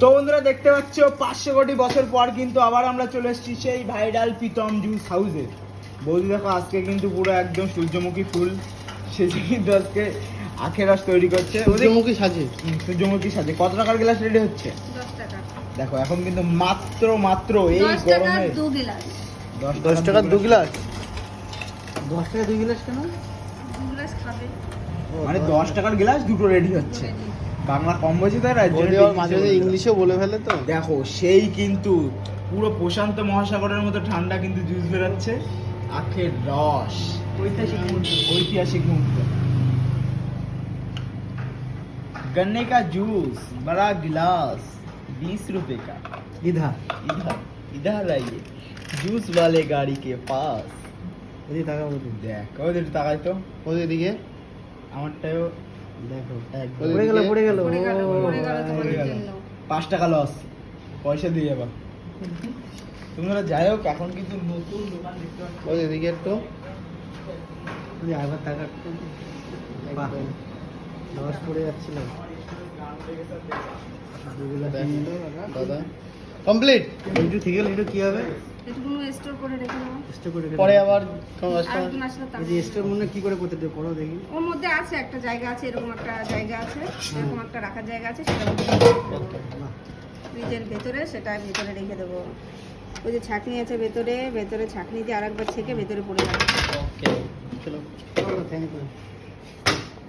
তো বন্ধুরা দেখতে পাচ্ছ পাঁচশো কোটি বছর পর কিন্তু আবার আমরা চলে এসেছি সেই ভাইরাল প্রীতম জুস হাউসে বৌদি দেখো আজকে কিন্তু পুরো একদম সূর্যমুখী ফুল। সে কিন্তু আজকে আখের রস তৈরি করছে। ওদের সূর্যমুখী সাজে? সূর্যমুখী সাজে। কত টাকার গ্লাস রেডি হচ্ছে? দেখো এখন কিন্তু মাত্র মাত্র এই দশ গরমে দশ টাকার দু গ্লাস দশ টাকা দুই গ্লাস কেন? দু গিলাস খাবে। মানে দশ টাকার গ্লাস দুটো রেডি হচ্ছে। বাংলা কম বলছে তাই রাজ্য বৌদি আবার মাঝে মাঝে ইংলিশেও বলে ফেলে তো দেখো সেই কিন্তু পুরো প্রশান্ত মহাসাগরের মতো ঠান্ডা কিন্তু জুস বেরোচ্ছে আখের রস ঐতিহাসিক মুহূর্ত ঐতিহাসিক মুহূর্ত गन्ने का जूस बड़ा गिलास बीस रुपए का ইধা इधर इधर आइए जूस वाले गाड़ी के पास ওই টাকা বৌদি দেখ ওদের তাকাই তো ওই এদিকে আমারটাও দেখো। পড়ে গেল পড়ে গেল। পাঁচ টাকা লস পয়সা দিয়ে যাবা তোমরা যাই হোক এখন কিন্তু নতুন দোকান দেখতে পাচ্ছ। ওই এদিকে একটু আবার টাকা দশ পড়ে যাচ্ছিল। দাদা। কমপ্লিট? কি হবে? এটুকুনো স্টোর করে রেখে দেবো। স্টোর করে পরে আবার আরেকদিন আসলে তার- এই যে স্টোর মনে কি করে করতে দেবে? পড়ো দেখি। ওর মধ্যে আছে একটা জায়গা আছে এরকম একটা জায়গা আছে এরকম একটা রাখার জায়গা আছে সেটা ফ্রিজের ভেতরে সেটা ভেতরে রেখে দেবো। ওই যে ছাঁকনি আছে ভেতরে ভেতরে ছাঁকনি দিয়ে আরেকবার ছেঁকে ভেতরে পড়ে যাবে। ওকে চলো থ্যাংক ইউ